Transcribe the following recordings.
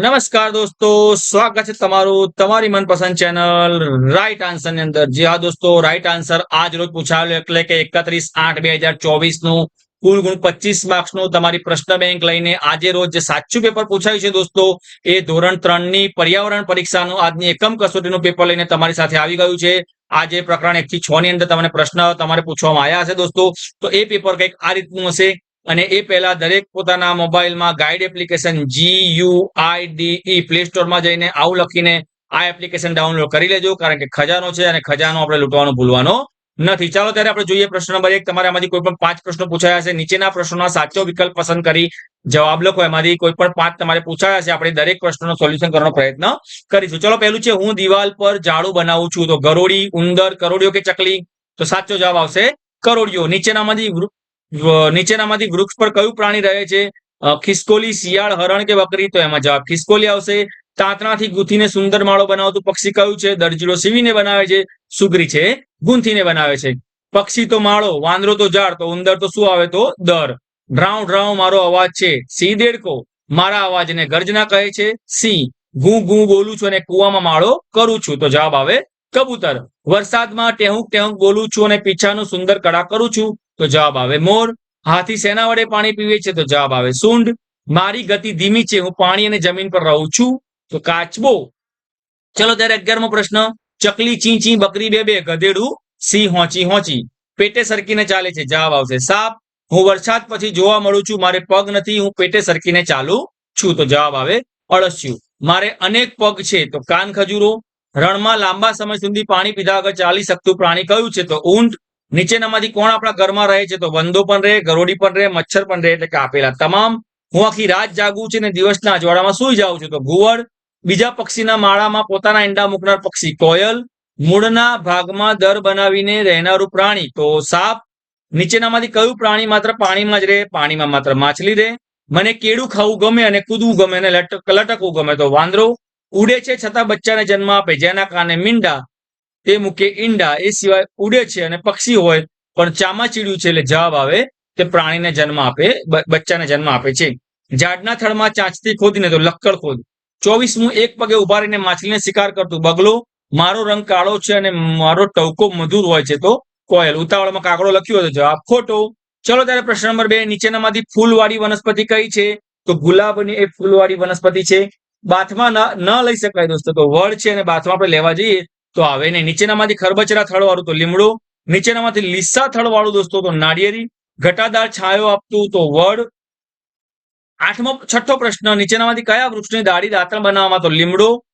નમસ્કાર દોસ્તો, સ્વાગત છે તમારું તમારી મનપસંદ ચેનલ રાઈટ આન્સરની અંદર. જી હા દોસ્તો રાઈટ આન્સર આજ રોજ પૂછાયેલો એટલે કે એકત્રીસ આઠ બે હજાર ચોવીસનું કુલ ગુણ પચીસ માર્ક્સનું તમારી પ્રશ્ન બેંક લઈને આજે રોજ જે સાચું પેપર પૂછાયું છે દોસ્તો, એ ધોરણ ત્રણની પર્યાવરણ પરીક્ષાનું આજની એકમ કસોટીનું પેપર લઈને તમારી સાથે આવી ગયું છે. આજે પ્રકરણ એક થી છ ની અંદર તમને પ્રશ્ન તમારે પૂછવામાં આવ્યા હશે દોસ્તો. તો એ પેપર કંઈક આ રીતનું હશે. અને એ પહેલા દરેક પોતાના મોબાઈલમાં guide application G U I D play સ્ટોરમાં જઈને આવું લખીને આ એપ્લિકેશન ડાઉનલોડ કરી લેજો, કારણ કે ખજાનો છે અને ખજાનો આપણે લૂંટવાનો ભૂલવાનો નથી. ચાલો ત્યારે આપણે જોઈએ પ્રશ્ન નંબર એક. તમારે આમાંથી કોઈ પણ પાંચ પ્રશ્નો પૂછાયા છે નીચેના પ્રશ્નોના સાચો વિકલ્પ પસંદ કરી જવાબ લખો. એમાંથી કોઈ પણ પાંચ તમારે પૂછાયા છે આપણે દરેક પ્રશ્નનો સોલ્યુશન કરવાનો પ્રયત્ન કરીશું. ચલો પહેલું છે, હું દિવાલ પર ઝાડુ બનાવું છું. તો ગરોડી ઉંદર, કરોડીઓ કે ચકલી? તો સાચો જવાબ આવશે કરોડિયો નીચેનામાંથી નીચેનામાંથી વૃક્ષ પર કયું પ્રાણી રહે છે? ખિસકોલી, શિયાળ, હરણ કે બકરી? તો એમાં જવાબ ખિસકોલી આવશે. તાંતણાથી ગૂંથીને સુંદર માળો બનાવતું પક્ષી કયું છે? દરજીડો સીવીને બનાવે છે. સુગરી છે. ગૂંથીને બનાવે છે. પક્ષી તો માળો, વાંદરો તો ઝાડ, તો ઉંદર તો શું આવે? તો દર. ડ્રાઉ ડ્રાઉ મારો અવાજ છે. સી દેડકો. મારા અવાજને ગર્જના કહે છે. સી. ગું ગું બોલું છું અને કુવામાં માળો કરું છું. તો જવાબ આવે કબૂતર, વરસાદમાં ટેહુંક ટેહુંક બોલું છું અને પીછાનું સુંદર કડા કરું છું, તો જવાબ આવે મોર. હાથી સેના વડે પાણી પીવે છે, તો જવાબ આવે સૂંઢ. મારી ગતિ ધીમી છે, હું પાણી અને જમીન પર રહું છું, તો કાચબો. ચલો ત્યારે અગિયારમો પ્રશ્ન. ચકલી ચી ચી, બકરી બે બે, ગધેડું સિંહ હોંચી હોંચી. પેટે સરકીને ચાલે છે, જવાબ આવશે સાપ. હું વરસાદ પછી જોવા મળું છું, મારે પગ નથી, હું પેટે સરકીને ચાલુ છું, તો જવાબ આવે અળસ્યું. મારે અનેક પગ છે, તો કાન ખજૂરો. રણમાં લાંબા સમય સુધી પાણી પીધા વગર ચાલી શકતું પ્રાણી કયું છે? તો ઊંટ. નીચેનામાંથી કોણ આપણા ઘરમાં રહે છે? તો વંદો પણ રહે, ગરોડી પણ રહે, મચ્છર પણ રહે, એટલે કે આપેલા. તમામ. હું આખી રાત જાગું છું ને દિવસના અજવાળામાં સુઈ જાઉં છું. તો ઘુવડ બીજા પક્ષીના માળામાં પોતાના ઈંડા મૂકનાર પક્ષી કોયલ. મૂળના ભાગમાં દર બનાવીને રહેનારું પ્રાણી. તો સાપ. નીચેનામાંથી કયું પ્રાણી માત્ર પાણીમાં જ રહે? પાણીમાં માત્ર માછલી રહે. મને કેળું ખાવું ગમે અને કૂદવું ગમે અને લટક લટકવું ગમે. તો વાંદરો. ઉડે છે છતાં બચ્ચાને જન્મ આપે, જેના કારણે મીંડા તે મૂકે, ઈંડા એ સિવાય ઉડે છે અને પક્ષી હોય, પણ ચામાચીડિયું છે એટલે જવાબ આવે, તે પ્રાણીને જન્મ આપે બચ્ચાને જન્મ આપે છે. ઝાડના થડમાં ચાંચતી ખોદીને તો લક્કડ ખોદ. ચોવીસમું, એક પગે ઊભા માછલીને શિકાર કરતું. બગલો, મારો રંગ કાળો છે અને મારો ટવકો મધુર હોય છે તો કોયલ. ઉતાવળમાં કાગડો લખ્યો હોય તો જવાબ ખોટો. ચલો ત્યારે પ્રશ્ન નંબર બે, નીચેનામાંથી ફૂલવાળી વનસ્પતિ કઈ છે? તો ગુલાબની એ ફૂલવાળી વનસ્પતિ છે. બાથમાં ન લઈ શકાય દોસ્તો. તો વડ છે અને બાથમાં આપણે લેવા જઈએ, તો આવે નહીં. નીચેનામાંથી ખરબચડા થળવાળું, તો લીમડો. નીચેનામાંથી લીસા થળવાળું દોસ્તો, તો નાળિયેરી. ઘટાદાર છાંયો આપતું, તો વડ. આઠમો, છઠ્ઠો પ્રશ્ન, નીચેનામાંથી કયા વૃક્ષની દાઢી દાંતણ બનાવવામાં, તો લીમડો.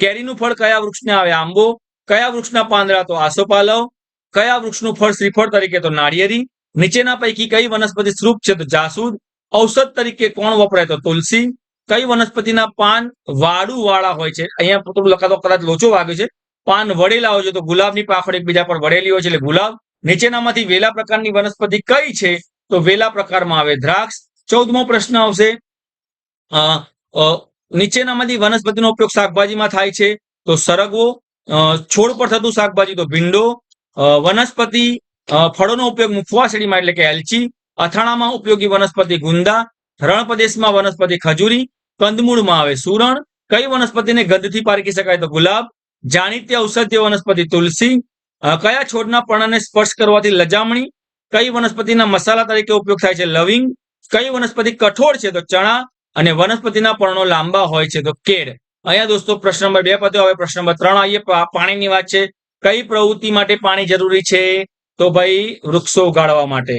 કેરીનું ફળ કયા વૃક્ષને આવે? આંબો. કયા વૃક્ષના પાંદડા? તો આસોપાલવ. કયા વૃક્ષનું ફળ શ્રીફળ તરીકે? તો નાળિયેરી. નીચેના પૈકી કઈ વનસ્પતિ સ્વરૂપ છે? તો જાસૂદ. ઔષધ તરીકે કોણ વપરાય? તો તુલસી. કઈ વનસ્પતિના પાન વાળું વાળા હોય છે? અહીંયા થોડું લખાતો કદાચ લોચો વાગે છે. પાન વળેલા હોય છે તો ગુલાબની પાખડ એકબીજા પર વળેલી હોય છે એટલે ગુલાબ. નીચેનામાંથી વેલા પ્રકારની વનસ્પતિ કઈ છે તો વેલા પ્રકારમાં આવે દ્રાક્ષ. ચૌદમો પ્રશ્ન આવશે. નીચેનામાંથી વનસ્પતિનો ઉપયોગ શાકભાજીમાં થાય છે તો સરગવો. છોડ પર થતું શાકભાજી તો ભીંડો. વનસ્પતિ ફળોનો ઉપયોગ મુખવાસળીમાં એટલે કે એલચી. અથાણામાં ઉપયોગી વનસ્પતિ ગુંદા. રણ પ્રદેશમાં વનસ્પતિ ખજૂરી, કંદમૂળમાં આવે સુરણ. કઈ વનસ્પતિને ગંધથી પારખી શકાય તો ગુલાબ, જાણીતી ઔષધીય વનસ્પતિ તુલસી કયા છોડના પર્ણને સ્પર્શ કરવાથી લજામણી? કઈ વનસ્પતિના મસાલા તરીકે ઉપયોગ થાય છે લવિંગ? કઈ વનસ્પતિ કઠોળ છે તો ચણા? અને વનસ્પતિના પર્ણો લાંબા હોય છે તો કેળ? અહીંયા દોસ્તો પ્રશ્ન નંબર બે પત્યો, હવે પ્રશ્ન નંબર ત્રણ આવીએ પાણીની વાત છે. કઈ પ્રવૃત્તિ માટે પાણી જરૂરી છે? તો ભાઈ વૃક્ષો ઉગાડવા માટે.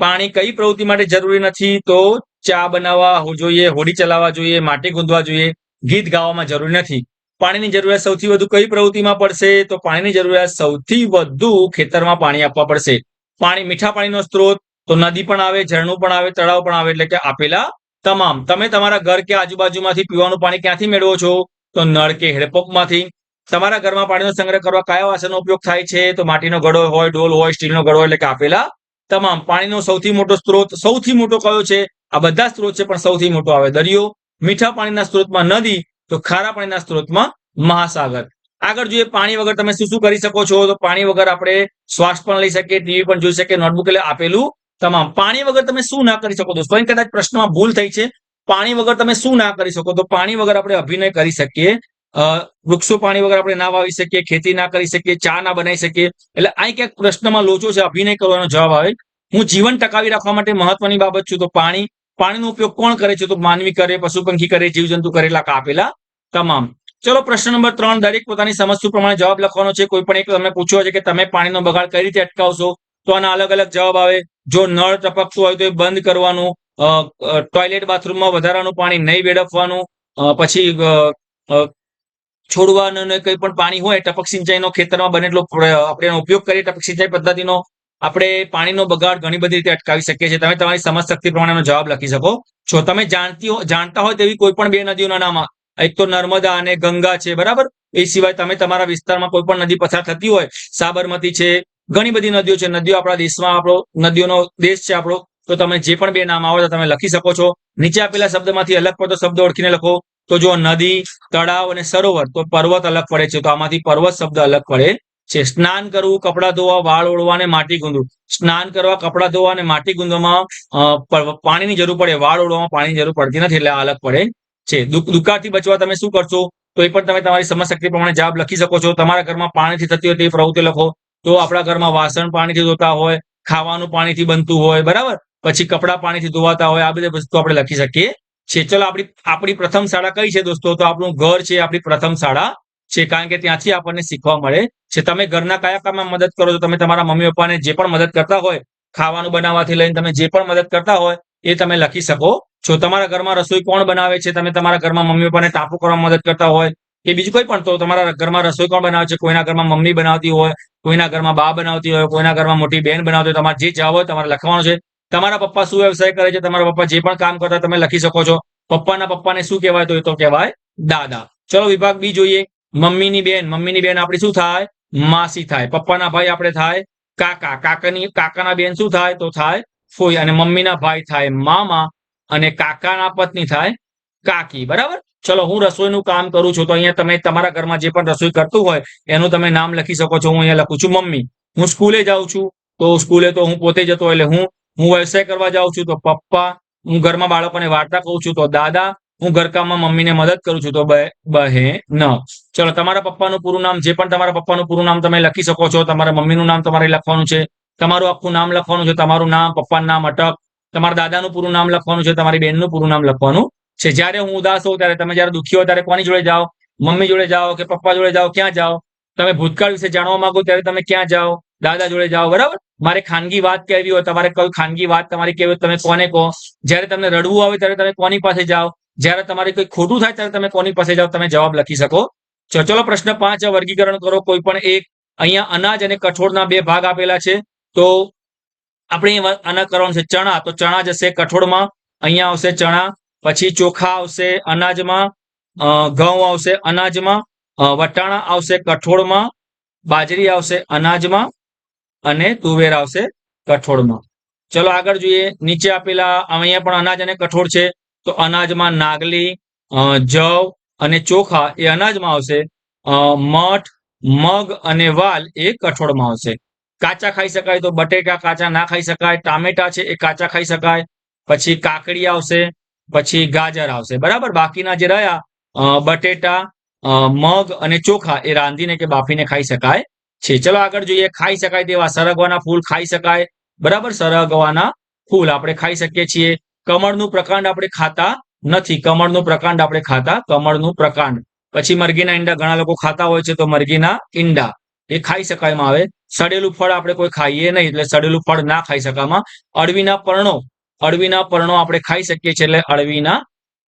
પાણી કઈ પ્રવૃત્તિ માટે જરૂરી નથી? તો ચા બનાવવા જોઈએ, હોડી ચલાવવા જોઈએ, માટી ગુંદવા જોઈએ, ગીત ગાવામાં જરૂરી નથી. પાણીની જરૂરિયાત સૌથી વધુ કઈ પ્રવૃત્તિમાં પડશે? તો પાણીની જરૂરિયાત સૌથી વધુ ખેતરમાં પાણી આપવા પડશે. પાણી, મીઠા પાણીનો સ્ત્રોત, તો નદી પણ આવે, ઝરણું પણ આવે, તળાવ પણ આવે, એટલે કે આપેલા તમામ. તમે તમારા ઘર કે આજુબાજુમાંથી પીવાનું પાણી ક્યાંથી મેળવો છો? તો નળ કે હેડપંપમાંથી. તમારા ઘરમાં પાણીનો સંગ્રહ કરવા કયા વાસણનો ઉપયોગ થાય છે? તો માટીનો ઘડો હોય, ડોલ હોય, સ્ટીલનો ઘડો એટલે કે આપેલા તમામ. પાણીનો સૌથી મોટો સ્ત્રોત સૌથી મોટો કયો છે? આ બધા સ્ત્રોત છે, પણ સૌથી મોટો આવે દરિયો, મીઠા પાણીના સ્ત્રોતમાં નદી, તો ખારા પાણીના સ્ત્રોતમાં મહાસાગર. આગળ જોઈએ, પાણી વગર તમે શું શું કરી શકો છો? તો પાણી વગર આપણે શ્વાસ પણ લઈ શકીએ, ટીવી પણ જોઈ શકીએ, નોટબુક એટલે આપેલું તમામ. પાણી વગર તમે શું ના કરી શકો દોસ્તો? અહીં કદાચ પ્રશ્નમાં ભૂલ થઈ છે. પાણી વગર તમે શું ના કરી શકો? તો પાણી વગર આપણે અભિનય કરી શકીએ. વૃક્ષો પાણી વગર આપણે ના વાવી શકીએ, ખેતી ના કરી શકીએ, ચા ના બનાવી શકીએ. એટલે આ ક્યાંક પ્રશ્નમાં લોચો છે, અભિનય કરવાનો જવાબ આવે. હું જીવન ટકાવી રાખવા માટે મહત્વની બાબત છું. તો પાણી, પાણીનો ઉપયોગ કોણ કરે છે? તો માનવી કરે પશુ પંખી કરે જીવજંતુ કરેલા કાપેલા તમામ. ચલો પ્રશ્ન નંબર ત્રણ, દરેક પોતાની સમસ્યા પ્રમાણે જવાબ લખવાનો છે. કોઈ પણ એક તમને પૂછ્યો છે કે તમે પાણીનો બગાડ કઈ રીતે અટકાવશો? તો આના અલગ અલગ જવાબ આવે. જો નળ ટપકતું હોય તો એ બંધ કરવાનું ટોયલેટ બાથરૂમમાં વધારાનું પાણી નહીં વેડફવાનું પછી છોડવાનું કંઈ પણ પાણી હોય, ટપક સિંચાઈનો ખેતરમાં બને એટલો આપણે ઉપયોગ કરીએ, ટપક સિંચાઈ પદ્ધતિનો આપણે પાણીનો બગાડ ઘણી બધી રીતે અટકાવી શકીએ છીએ. તમે તમારી સમજ શક્તિ પ્રમાણેનો જવાબ લખી શકો. છો તમે જાણતી જાણતા હોય તેવી કોઈ પણ બે નદીઓના નામ, એક તો નર્મદા અને ગંગા છે, બરાબર? એ સિવાય તમે તમારા વિસ્તારમાં કોઈ પણ નદી પસાર થતી હોય, સાબરમતી છે, ઘણી બધી નદીઓ છે. નદીઓ આપણા દેશમાં, આપણો નદીઓનો દેશ છે આપણો. તો તમે જે પણ બે નામ આવે તો તમે લખી શકો છો. નીચે આપેલા શબ્દમાંથી અલગ પડતો શબ્દ ઓળખીને લખો. તો જો નદી, તળાવ અને સરોવર, તો પર્વત અલગ પડે છે. તો આમાંથી પર્વત શબ્દ અલગ પડે. છે. સ્નાન કરવું, કપડાં ધોવા, વાળ ઓળવા અને માટી ગુંદવું સ્નાન કરવા, કપડાં ધોવા અને માટી ગુંદવામાં પાણીની જરૂર પડે. વાળ ઓળવામાં પાણીની જરૂર પડતી નથી એટલે અલગ પડે છે. દુકાળથી બચવા તમે શું કરશો? તો એ પણ તમે તમારી સમજશક્તિ પ્રમાણે જવાબ લખી શકો છો. તમારા ઘરમાં પાણીથી થતી હોય તે પ્રવૃત્તિ લખો. તો આપણા ઘરમાં વાસણ પાણીથી ધોતા હોય, ખાવાનું પાણીથી બનતું હોય, બરાબર? પછી કપડાં પાણીથી ધોવાતા હોય, આ બધી વસ્તુ આપણે લખી શકીએ છીએ ચલો, આપણી આપણી પ્રથમ શાળા કઈ છે દોસ્તો? તો આપણું ઘર છે આપણી પ્રથમ શાળા છે. કારણ કે ત્યાંથી આપણને શીખવા મળે છે. તમે ઘરના કયા કામમાં મદદ કરો છો? તમે તમારા મમ્મી પપ્પાને જે પણ મદદ કરતા હોય, ખાવાનું બનાવવાથી લઈને તમે જે પણ મદદ કરતા હોય, એ તમે લખી શકો છો. તમારા ઘરમાં રસોઈ કોણ બનાવે છે? તમે તમારા ઘરમાં મમ્મી પપ્પાને ટાપુ કરવામાં મદદ કરતા હોય કે બીજું કોઈ પણ. તો તમારા ઘરમાં રસોઈ કોણ બનાવે છે? કોઈના ઘરમાં મમ્મી બનાવતી હોય, કોઈના ઘરમાં બા બનાવતી હોય, કોઈના ઘરમાં મોટી બેન બનાવતી હોય, તમારે જે જવાબ હોય તમારે લખવાનું છે. તમારા પપ્પા શું વ્યવસાય કરે છે? તમારા પપ્પા જે પણ કામ કરતા તમે લખી શકો છો. પપ્પાના પપ્પાને શું કહેવાય? તો એ તો કહેવાય દાદા. ચલો વિભાગ બી જોઈએ. મમ્મીની બેન મમ્મીની બેન આપણી શું થાય? માસી થાય. પપ્પાના ભાઈ આપણે થાય કાકા. કાકાની, કાકાના બેન શું થાય? તો થાય ફોઈ. અને મમ્મીના ભાઈ થાય મામા અને કાકાના પત્ની થાય કાકી. બરાબર? ચલો, હું રસોઈનું કામ કરું છું તો અહીંયા તમે તમારા ઘરમાં જે પણ રસોઈ કરતું હોય એનું તમે નામ લખી શકો છો. હું અહીંયા લખું છું મમ્મી. હું સ્કૂલે જાઉં છું તો સ્કૂલે તો હું પોતે જતો એટલે હું હું વ્યવસાય કરવા જાઉં છું તો પપ્પા, હું ઘરમાં બાળકોને વાર્તા કહું છું તો દાદા હું ઘરકામમાં મમ્મીને મદદ કરું છું તો બહે ન. ચલો, તમારા પપ્પાનું પૂરું નામ, જે પણ તમારા પપ્પાનું પૂરું નામ તમે લખી શકો છો, તમારા મમ્મીનું નામ તમારે લખવાનું છે, તમારું આખું નામ લખવાનું છે, તમારું નામ, પપ્પાનું નામ, અટક, તમારા દાદાનું પૂરું નામ લખવાનું છે, તમારી બહેનનું પૂરું નામ લખવાનું છે. જ્યારે હું ઉદાસ હોઉં ત્યારે તમે જ્યારે દુઃખી હો ત્યારે કોની જોડે જાઓ? મમ્મી જોડે જાઓ કે પપ્પા જોડે જાઓ? ક્યાં જાઓ? તમે ભૂતકાળ વિશે જાણવા માંગો ત્યારે તમે ક્યાં જાઓ? દાદા જોડે જાઓ, બરાબર? મારે ખાનગી વાત કહેવી હોય, તમારે કઈ ખાનગી વાત તમારી કહેવી તમે કોને કહો? જ્યારે તમને રડવું આવે ત્યારે તમે કોની પાસે જાઓ? જ્યારે તમારે કોઈ ખોટું થાય ત્યારે તમે કોની પાસે જાઓ, તમે જવાબ લખી શકો. છો ચલો પ્રશ્ન પાંચ વર્ગીકરણ કરો. કોઈ પણ એક અહીંયા અનાજ અને કઠોળના બે ભાગ આપેલા છે. તો આપણે આના કરવાનું છે ચણા. તો ચણા જશે કઠોળમાં, અહીંયા આવશે ચણા, પછી ચોખા આવશે અનાજમાં ઘઉં આવશે અનાજમાં વટાણા આવશે કઠોળમાં, બાજરી આવશે અનાજમાં અને તુવેર આવશે કઠોળમાં. ચલો આગળ જોઈએ, નીચે આપેલા અહીંયા પણ અનાજ અને કઠોળ છે. તો અનાજમાં નાગલી જવ અને ચોખા એ અનાજમાં આવશે. મઠ, મગ અને વાલ એ કઠોળમાં આવશે. કાચા ખાઈ શકાય તો બટેકા કાચા ના ખાઈ શકાય, ટામેટા છે એ કાચા ખાઈ શકાય. પછી કાકડી આવશે, પછી ગાજર આવશે. બરાબર? બાકીના જે રહ્યા બટેટા મગ અને ચોખા એ રાંધીને કે બાફીને ખાઈ શકાય છે. ચલો આગળ જોઈએ. ખાઈ શકાય તેવા સરગવાના ફૂલ ખાઈ શકાય. બરાબર? સરગવાના ફૂલ આપણે ખાઈ શકીએ છીએ. કમળનું પ્રકાંડ આપણે ખાતા નથી. કમળનું પ્રકાંડ આપણે ખાતા, કમળનું પ્રકાંડ. પછી મરઘીના ઈંડા ઘણા લોકો ખાતા હોય છે તો મરઘીના ઈંડા. એ ખાઈ શકાયમાં આવે. સડેલું ફળ આપણે કોઈ ખાઈએ નહીં, એટલે સડેલું ફળ ના ખાઈ શકામાં અળવીના પર્ણો અળવીના પર્ણો આપણે ખાઈ શકીએ છીએ, એટલે અળવીના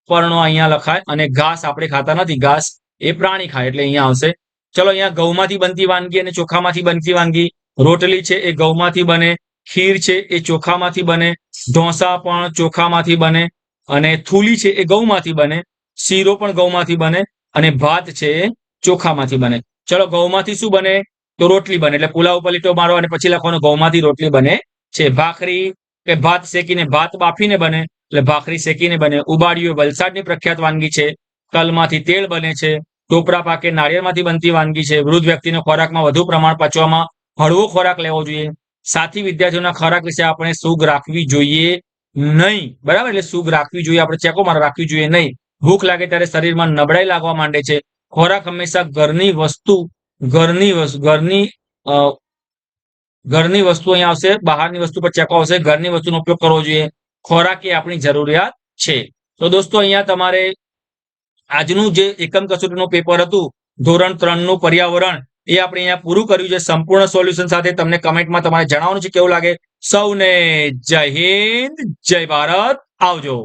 પર્ણો અહીંયા લખાય અને ઘાસ આપણે ખાતા નથી. ઘાસ એ પ્રાણી ખાય એટલે અહીંયા આવશે. ચલો અહીંયા ઘઉંમાંથી બનતી વાનગી અને ચોખામાંથી બનતી વાનગી. રોટલી છે એ ઘઉંમાંથી બને. ખીર છે એ ચોખામાંથી બને, ઢોસા પણ ચોખામાંથી બને અને થૂલી છે એ ઘઉંમાંથી બને, શીરો પણ ઘઉંમાંથી બને અને ભાત છે એ ચોખામાંથી બને. ચલો ઘઉંમાંથી શું બને? તો રોટલી બને. એટલે પુલાવ પલીટો લીટો મારો અને પછી લખવાનો ઘઉંમાંથી રોટલી બને છે. ભાખરી કે ભાત શેકીને ભાત બાફીને બને, એટલે ભાખરી શેકીને બને. ઉબાડિયું વલસાડની પ્રખ્યાત વાનગી છે. તલમાંથી તેલ બને છે. ટોપરા પાકે નાળિયેરમાંથી બનતી વાનગી છે. વૃદ્ધ વ્યક્તિનો ખોરાકમાં વધુ પ્રમાણ પચવામાં હળવો ખોરાક લેવો જોઈએ. સાથી વિદ્યાર્થીઓના ખોરાક વિશે આપણે સુગ રાખવી જોઈએ નહીં. બરાબર? એટલે સુગ રાખવી જોઈએ, આપણે ચેકો મારે રાખવી જોઈએ નહીં. ભૂખ લાગે ત્યારે શરીરમાં નબળાઈ લાગવા માંડે છે. ખોરાક હંમેશા ઘરની વસ્તુ, ઘરની ઘરની ઘરની વસ્તુ અહીંયા આવશે, બહારની વસ્તુ પર ચેકો આવશે. ઘરની વસ્તુનો ઉપયોગ કરવો જોઈએ. ખોરાક એ આપણી જરૂરિયાત છે. તો દોસ્તો, અહીંયા તમારે આજનું જે એકમ કસોટીનું પેપર હતું, ધોરણ ત્રણનું પર્યાવરણ એ આપણે અહીંયા પૂરું કર્યું છે સંપૂર્ણ સોલ્યુશન સાથે. તમને કમેન્ટમાં તમારે જણાવવાનું છે કેવું લાગે. સૌને જય હિન્દ, જય ભારત. આવજો.